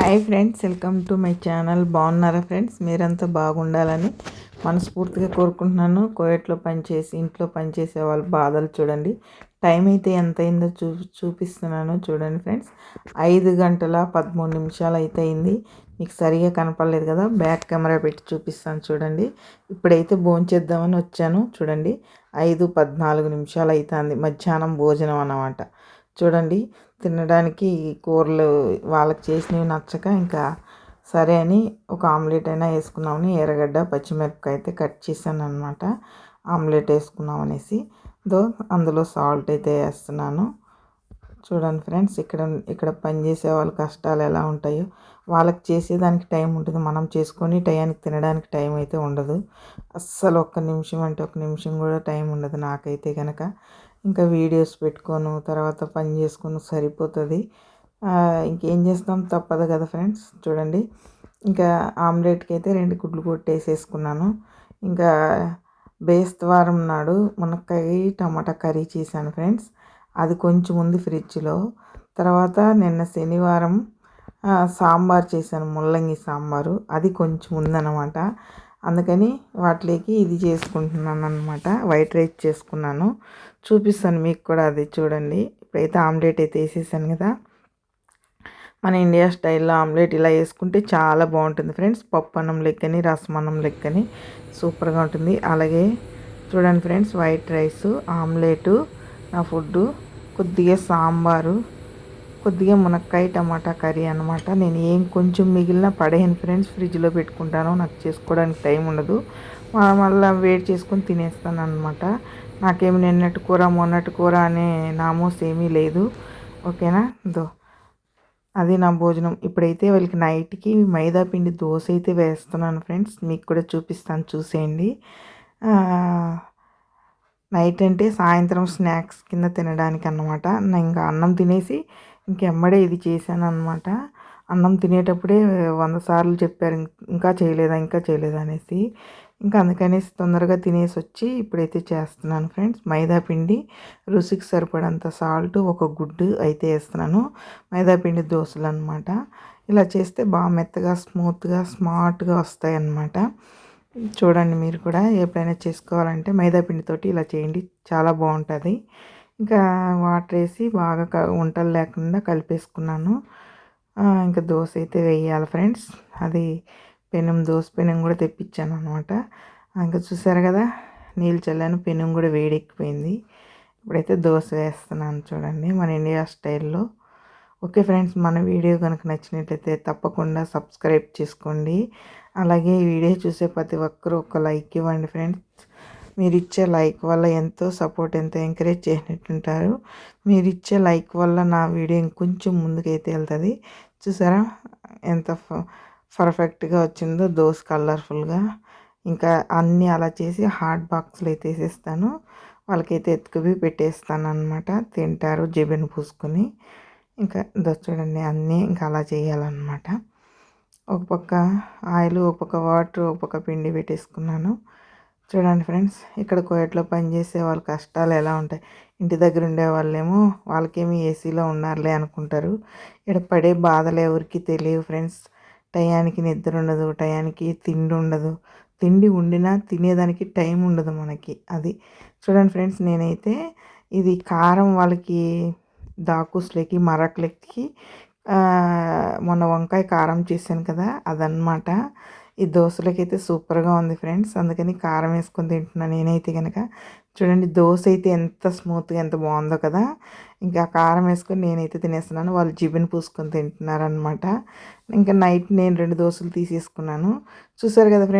Hi friends welcome to my channel. బాగున్నారా friends? మీరంతా బాగుండాలని మనస్ఫూర్తిగా కోరుకుంటున్నాను. కోయట్లో పనిచేసి ఇంట్లో పనిచేసే వాళ్ళ బాధలు చూడండి. టైం అయితే ఎంత అయిందో చూ చూపిస్తున్నాను చూడండి ఫ్రెండ్స్. ఐదు గంటల పదమూడు నిమిషాలు అయితే అయింది. మీకు సరిగా కనపడలేదు కదా? బ్యాక్ కెమెరా పెట్టి చూపిస్తాను చూడండి. ఇప్పుడైతే భోంచేద్దామని వచ్చాను చూడండి. ఐదు పద్నాలుగు నిమిషాలు అవుతుంది మధ్యాహ్నం భోజనం అన్నమాట. చూడండి తినడానికి కూరలు వాళ్ళకి చేసినవి నచ్చక ఇంకా సరే అని ఒక ఆమ్లెట్ అయినా వేసుకున్నామని ఎర్రగడ్డ పచ్చిమిరపకాయ అయితే కట్ చేశాను అనమాట ఆమ్లెట్ వేసుకున్నాం అనేసి. దో అందులో సాల్ట్ అయితే వేస్తున్నాను. చూడండి ఫ్రెండ్స్ ఇక్కడ ఇక్కడ పనిచేసే వాళ్ళ కష్టాలు ఎలా ఉంటాయో. వాళ్ళకి చేసేదానికి టైం ఉంటుంది. మనం చేసుకొని టయానికి తినడానికి టైం అయితే ఉండదు. అస్సలు ఒక్క నిమిషం అంటే ఒక నిమిషం కూడా టైం ఉండదు నాకైతే కనుక ఇంకా వీడియోస్ పెట్టుకోను తర్వాత పని చేసుకొని సరిపోతుంది. ఇంకేం చేస్తాం? తప్పదు కదా ఫ్రెండ్స్ చూడండి. ఇంకా ఆమ్లెట్కి అయితే రెండు గుడ్లు కొట్టేసేసుకున్నాను. ఇంకా బేస్తవారం నాడు మునక్కాయ టమాటా కర్రీ చేశాను ఫ్రెండ్స్. అది కొంచెం ఉంది ఫ్రిడ్జ్లో. తర్వాత నిన్న శనివారం సాంబార్ చేశాను ముల్లంగి సాంబారు. అది కొంచెం ఉందన్నమాట. అందుకని వాటిలోకి ఇది చేసుకుంటున్నాను అనమాట వైట్ రైస్ చేసుకున్నాను. చూపిస్తాను మీకు కూడా అది చూడండి. ఇప్పుడైతే ఆమ్లెట్ అయితే వేసేసాను కదా. మన ఇండియా స్టైల్లో ఆమ్లెట్ ఇలా వేసుకుంటే చాలా బాగుంటుంది ఫ్రెండ్స్. పప్పు అన్నం లెక్కని రసం అన్నం లెక్కని సూపర్గా ఉంటుంది. అలాగే చూడండి ఫ్రెండ్స్ వైట్ రైస్ ఆమ్లెటు నా ఫుడ్డు కొద్దిగా సాంబారు కొద్దిగా మునక్కాయ టమాటా కర్రీ అనమాట నేను ఏం కొంచెం మిగిలిన పడేయను ఫ్రెండ్స్. ఫ్రిడ్జ్లో పెట్టుకుంటాను. నాకు చేసుకోవడానికి టైం ఉండదు. మళ్ళీ వేడి చేసుకొని తినేస్తాను అనమాట నాకేమి నిన్నటి కూర మొన్నటి కూర అనే నామోస్ ఏమీ లేదు. ఓకేనా? దో అది నా భోజనం. ఇప్పుడైతే వాళ్ళకి నైట్కి మైదా పిండి దోశ అయితే వేస్తున్నాను ఫ్రెండ్స్. మీకు కూడా చూపిస్తాను. చూసేయండి. నైట్ అంటే సాయంత్రం స్నాక్స్ కింద తినడానికి అన్నమాట. ఇంకా అన్నం తినేసి ఇంకెమ్మడే ఇది చేశాను అనమాట అన్నం తినేటప్పుడే వంద సార్లు చెప్పారు ఇంకా చేయలేదా ఇంకా చేయలేదా అనేసి. ఇంకా అందుకనేసి తొందరగా తినేసి వచ్చి ఇప్పుడైతే చేస్తున్నాను ఫ్రెండ్స్. మైదా పిండి రుచికి సరిపడంత సాల్ట్ ఒక గుడ్డు అయితే వేస్తున్నాను. మైదా పిండి దోశలు అనమాట ఇలా చేస్తే బాగా మెత్తగా స్మూత్గా స్మార్ట్గా వస్తాయి అన్నమాట చూడండి మీరు కూడా ఎప్పుడైనా చేసుకోవాలంటే మైదా పిండితోటి ఇలా చేయండి. చాలా బాగుంటుంది. ఇంకా వాటర్ వేసి బాగా వంటలు లేకుండా కలిపేసుకున్నాను. ఇంకా దోశ అయితే వేయాలి ఫ్రెండ్స్. అది పెనం దోశ పెనం కూడా తెప్పించాను అనమాట ఇంకా చూసారు కదా నీళ్ళు చల్లాను పెనం కూడా వేడెక్కిపోయింది. ఇప్పుడైతే దోశ వేస్తున్నాను చూడండి మన ఇండియా స్టైల్లో. ఓకే ఫ్రెండ్స్ మన వీడియో కనుక నచ్చినట్లయితే తప్పకుండా సబ్స్క్రైబ్ చేసుకోండి. అలాగే ఈ వీడియో చూసే ప్రతి ఒక్కరూ ఒక లైక్ ఇవ్వండి ఫ్రెండ్స్. మీరు ఇచ్చే లైక్ వల్ల ఎంతో సపోర్ట్ ఎంతో ఎంకరేజ్ చేసినట్టుంటారు. మీరు ఇచ్చే లైక్ వల్ల నా వీడియో ఇంకొంచెం ముందుకైతే వెళ్తుంది. చూసారా? ఎంత పర్ఫెక్ట్గా వచ్చిందో దోస్ కలర్ఫుల్గా. ఇంకా అన్నీ అలా చేసి హాట్ బాక్స్లో అయితే వేసేస్తాను. వాళ్ళకైతే ఎత్తుకువి పెట్టేస్తాను అనమాట తింటారు జబిన్ పూసుకొని. ఇంకా చూడండి అన్నీ ఇంకా అలా చేయాలన్నమాట. ఒక పక్క ఆయిల్ ఒక పక్క వాటర్ ఒక పక్క పిండి పెట్టేసుకున్నాను. చూడండి ఫ్రెండ్స్ ఇక్కడ కోయట్లో పనిచేసే వాళ్ళ కష్టాలు ఎలా ఉంటాయి. ఇంటి దగ్గర ఉండే వాళ్ళేమో వాళ్ళకేమి ఏసీలో ఉన్నారులే అనుకుంటారు. ఇక్కడ పడే బాధలు ఎవరికి తెలియవు ఫ్రెండ్స్. టయానికి నిద్ర ఉండదు టయానికి తిండి ఉండదు. తిండి ఉండినా తినేదానికి టైం ఉండదు మనకి అది. చూడండి ఫ్రెండ్స్ నేనైతే ఇది కారం వాళ్ళకి దాకుస్లకి మరకలకి మొన్న వంకాయ కారం చేశాను కదా అదనమాట ఈ దోశలకైతే సూపర్గా ఉంది ఫ్రెండ్స్. అందుకని కారం వేసుకొని తింటున్నాను నేనైతే కనుక చూడండి దోశ అయితే ఎంత స్మూత్గా ఎంత బాగుందో కదా. ఇంకా కారం వేసుకొని నేనైతే తినేస్తున్నాను. వాళ్ళు జిబిని పూసుకొని తింటున్నారనమాట ఇంకా నైట్ నేను రెండు దోశలు తీసేసుకున్నాను. చూసారు కదా ఫ్రెండ్స్?